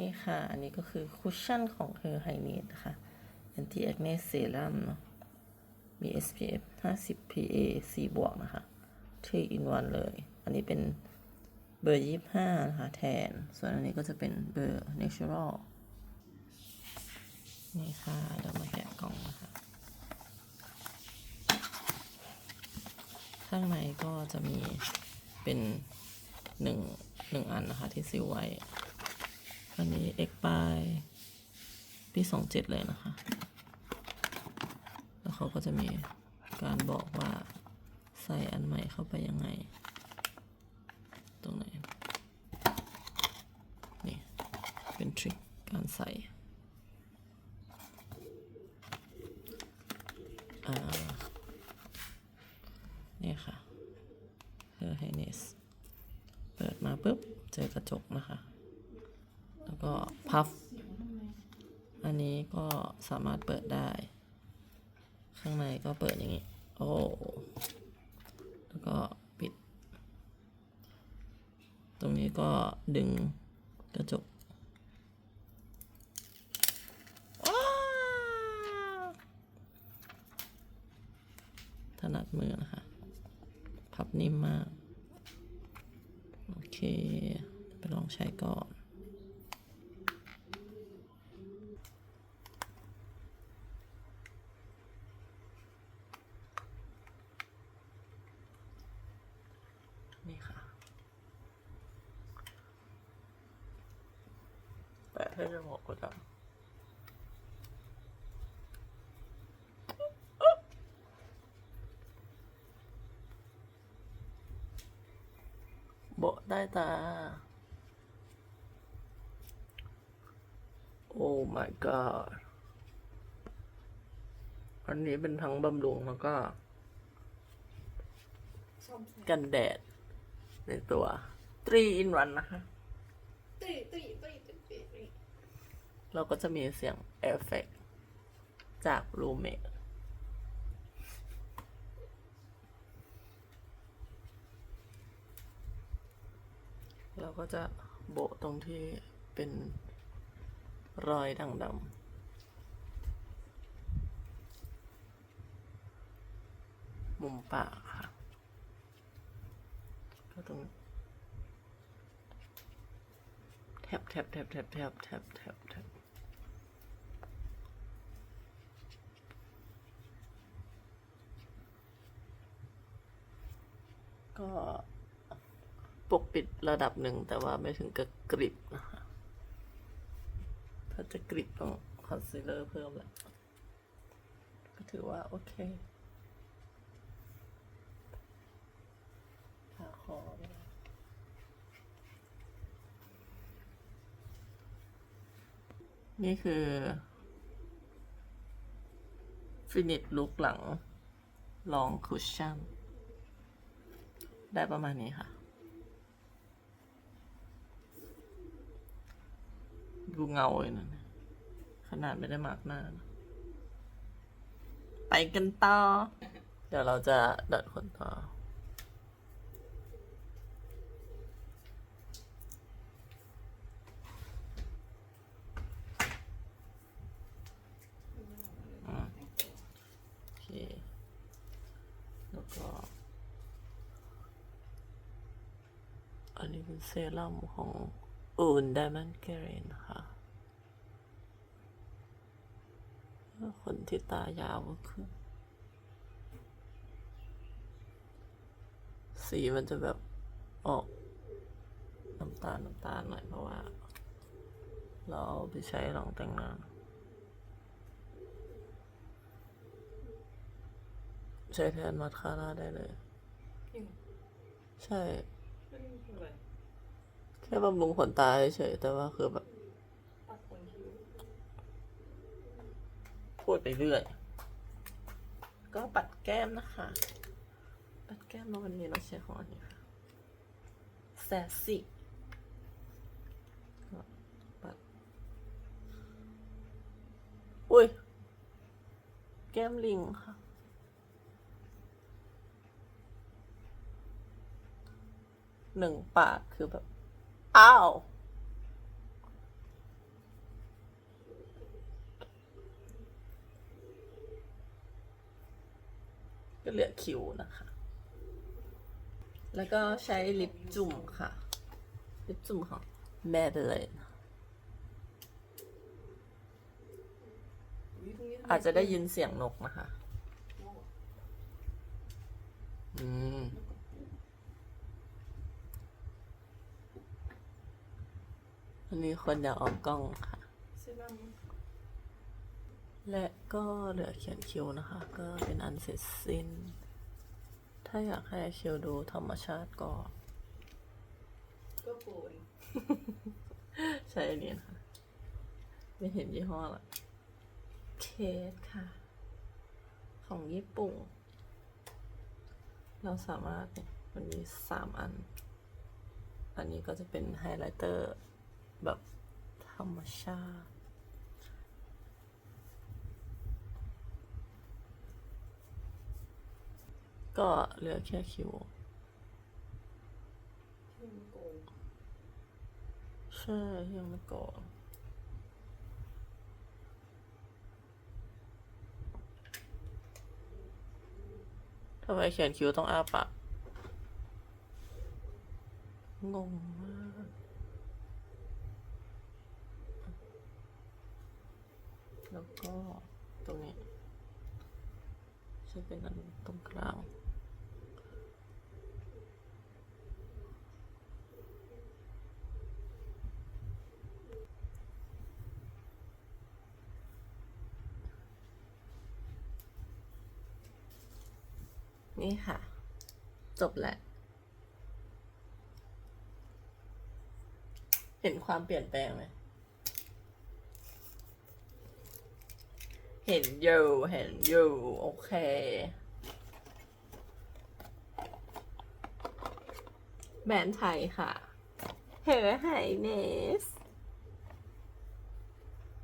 นี่ค่ะ อันนี้ก็คือคุชชั่นของเฮอร์ไฮเนตนะคะ Anti Acne Serum เนอะมี SPF 50 PA 4บวกนะคะ3 in 1เลย อันนี้เป็นเบอร์ 25 นะคะ แทน ส่วนอันนี้ก็จะเป็นเบอร์ Natural นี่ค่ะ เดี๋ยวมาแกะกล่องนะคะ ข้างในก็จะมีเป็นหนึ่งหนึ่งอันนะคะที่ซิลไว้ อันนี้เอกปายปีสองเจ็ดเลยนะคะ แล้วเขาก็จะมีการบอกว่าใส่อันใหม่เข้าไปยังไง ตรงไหน นี่ เป็นทริคการใส่อ่านี่ค่ะเ e อร์ไฮเนส เปิดมาปุ๊บ เจอกระจกนะคะ ก็พัฟอันนี้ก็สามารถเปิดได้ ข้างในก็เปิดอย่างนี้ โอ้ แล้วก็ปิด ตรงนี้ก็ดึงกระจกถนัดมือนะคะ พับนิ่มมาก โอเค ไปลองใช้ก่อน 해를 먹거 든. 먹다 다. 오ตาโ.อันนี้เป็นทั้งบำรุงแล้วก็ กันแดดในตัว 3 in 1 นะคะ ตื่นนตื่ เราก็จะมีเสียงเอฟเฟกจากรูเมทเราก็จะโบะตรงที่เป็นรอยด่างดำมุมปากค่ะ ก็ตรงแทบแทบแทบแทบแทบแทบแทบแทบก็ ปิดระดับหนึ่งแต่ว่าไม่ถึงกับกริบนะคะถ้าจะกริบต้องคอนซีลเลอร์เพิ่มแหละก็ถือว่าโอเคทาคอไม่ได้นี่คือฟินิชลุกหลังลองคุชชั่น ได้ประมาณนี้ค่ะ ดูเงาเลยนะขนาดไม่ได้มาร์กหน้านะไปกันต่อ เดี๋ยวเราจะดัดขนต่อ โอเค แล้วก็ อันนี้เป็นเซรั่มของ อูน Diamond g a r e n นะคะคนที่ตายาวก็คือสีมันจะแบบออกน้ำตาลน้ำตาลหน่อยเพราะว่า เราเอาไปใช้รองแต่งหน้าใช้แทนมาสคาร่าได้เลยจริงใช่ ไม่ได้ทำอะไร แค่บำรุงขนตาเฉยๆแต่ว่าคือแบบพูดไปเรื่อย ก็ปัดแก้มนะคะ ปัดแก้มแล้ววันนี้เราใช้ของอันนี้ค่ะแซซี่ปัด อุ้ย แก้มลิงค่ะหนึ่งปากคือแบบ อ้าว ก็เหลือคิวนะคะ แล้วก็ใช้ลิปจุ่มค่ะ ลิปจุ่มของ m a d e l i n อาจจะได้ยินเสียงนกนะคะ อืม อันนี้คนอยากออกกล้องค่ะเซรั่มและก็เหลือเขียนคิ้วนะคะ ก็เป็นอันเสร็จสิ้น ถ้าอยากให้คิ้วดูธรรมชาติก็ ก็โกนใช้อันนี้นะคะไม่เห็นยี่ห้อละเคสค่ะ ของญี่ปุ่น เราสามารถเนี่ยมันมีสามอัน อันนี้ก็จะเป็นไฮไลท์เตอร์ แบบธรรมชาติ ก็เหลือแค่คิวที่มันโกนใช่ยังไม่ก่อนทำไมเขียนคิวต้องอ้าปากงงมาก แล้วก็ตรงนี้จะเป็นอันตรงกลางนี่ค่ะ จบแล้ว เห็นความเปลี่ยนแปลงไหม ห็นอยู่เห็นอยู่โอเค แบรนด์ไทยค่ะ เฮอไฮเนส